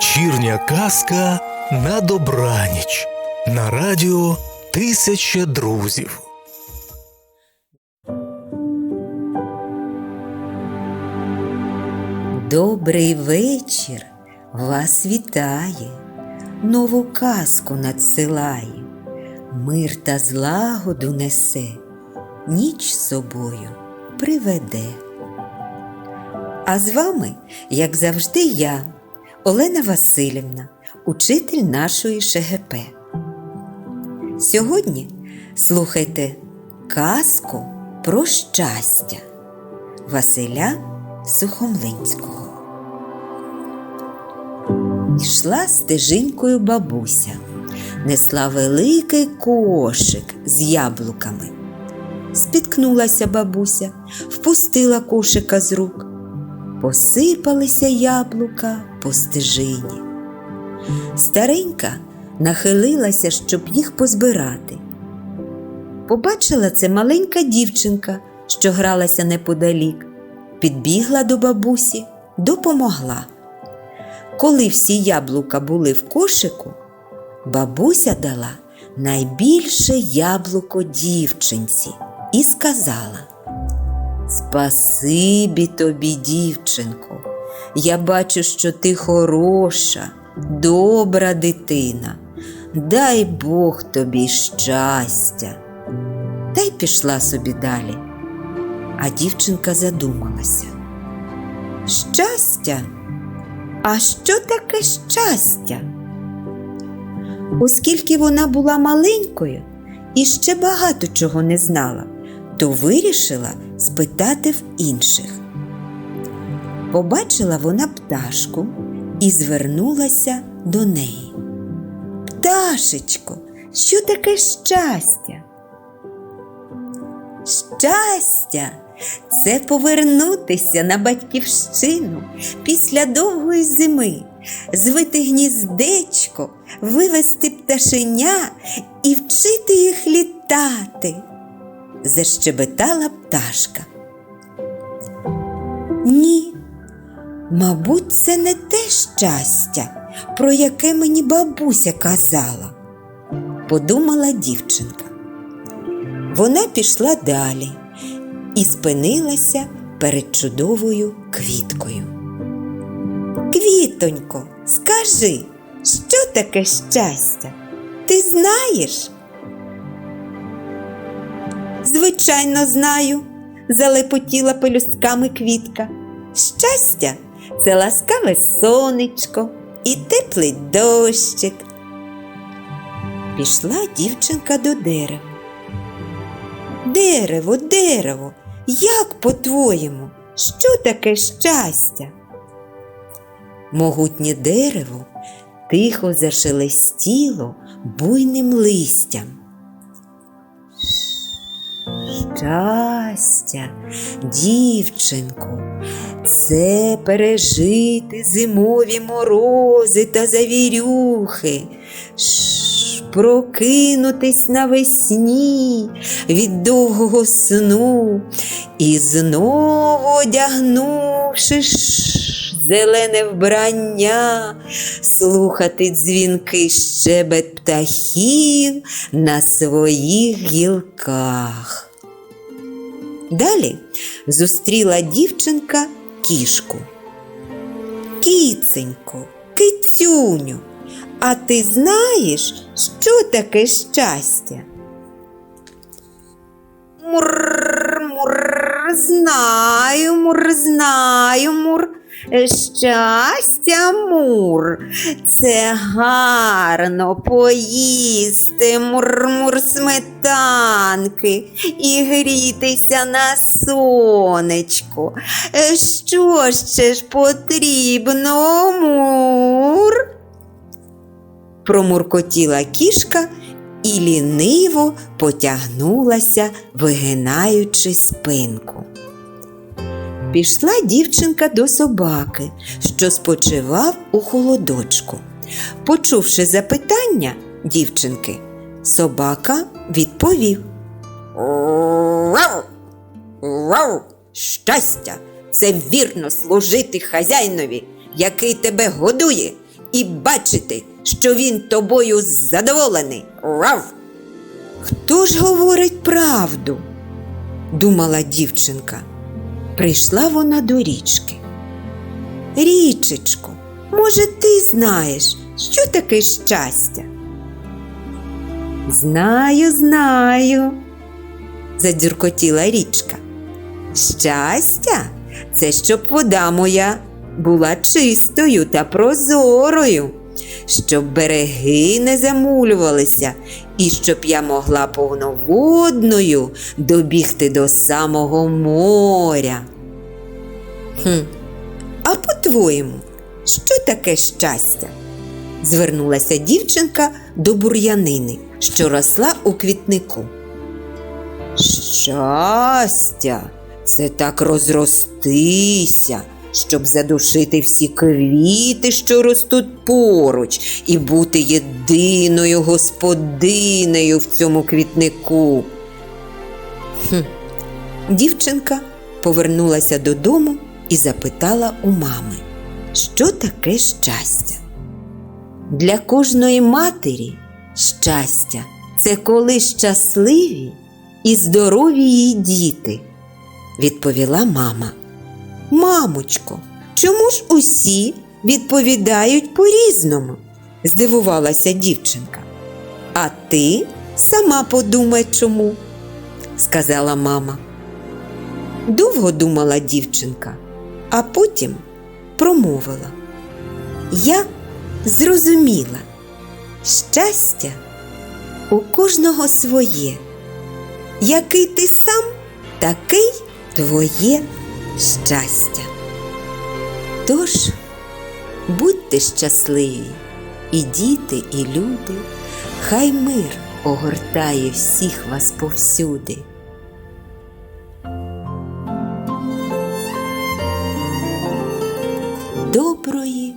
Вечірня казка на добраніч на радіо Тисяча друзів. Добрий вечір вас вітає, нову казку надсилає, мир та злагоду несе, ніч з собою приведе. А з вами, як завжди, я, Олена Васильівна, учитель нашої ШГП. Сьогодні слухайте казку про щастя Василя Сухомлинського. Йшла стежинькою бабуся, несла великий кошик з яблуками. Спіткнулася бабуся, впустила кошика з рук. Посипалися яблука по стежині. Старенька нахилилася, щоб їх позбирати. Побачила це маленька дівчинка, що гралася неподалік, підбігла до бабусі, допомогла. Коли всі яблука були в кошику, бабуся дала найбільше яблуко дівчинці і сказала Спасибі тобі, дівчинко, я бачу, що ти хороша, добра дитина. Дай Бог тобі щастя. Та й пішла собі далі. А дівчинка задумалася. Щастя? А що таке щастя? Оскільки вона була маленькою і ще багато чого не знала, то вирішила спитати в інших. Побачила вона пташку і звернулася до неї. Пташечко, що таке щастя? Щастя це повернутися на батьківщину після довгої зими, звити гніздечко, вивести пташеня і вчити їх літати. Защебетала пташка. Ні, мабуть, це не те щастя, про яке мені бабуся казала, подумала дівчинка. Вона пішла далі і спинилася перед чудовою квіткою. Квітонько, скажи, що таке щастя? Ти знаєш? Звичайно, знаю, залепотіла пелюстками квітка. Щастя це ласкаве сонечко і теплий дощик. Пішла дівчинка до дерева. Дерево, дерево, як по-твоєму, що таке щастя? Могутнє дерево тихо зашелестіло буйним листям. Щастя, дівчинко, це пережити зимові морози та завірюхи, Ш, прокинутись навесні від довгого сну і знову одягнувши зелене вбрання, слухати дзвінки щебет птахів на своїх гілках. Далі зустріла дівчинка кішку. Кіценько, кицюню, а ти знаєш, що таке щастя? Мур, мур, знаю, мур, знаю, мур. Щастя, мур, це гарно поїсти мур-мур сметанки і грітися на сонечку. Що ще ж потрібно, мур? Промуркотіла кішка і ліниво потягнулася, вигинаючи спинку. Пішла дівчинка до собаки, що спочивав у холодочку. Почувши запитання дівчинки, собака відповів Вау! Вау! Щастя! Це вірно служити хазяйнові, який тебе годує і бачити, що він тобою задоволений. Рав! Хто ж говорить правду? думала дівчинка. Прийшла вона до річки. Річечко, може, ти знаєш, що таке щастя? Знаю, знаю, задзюркотіла річка. Щастя це щоб вода моя була чистою та прозорою, щоб береги не замулювалися, і щоб я могла повноводною добігти до самого моря. Хм, а по-твоєму, що таке щастя? звернулася дівчинка до бур'янини, що росла у квітнику. Щастя, це так розростися, щоб задушити всі квіти, що ростуть поруч, і бути єдиною господинею в цьому квітнику. Хм. Дівчинка повернулася додому і запитала у мами, що таке щастя. Для кожної матері щастя це коли щасливі і здорові її діти, відповіла мама. Мамочко, чому ж усі відповідають по-різному? здивувалася дівчинка. А ти сама подумай чому, сказала мама. Довго думала дівчинка, а потім промовила. Я зрозуміла, щастя у кожного своє. Який ти сам, такий твоє щастя. Тож будьте щасливі, і діти, і люди, хай мир огортає всіх вас повсюди. Доброї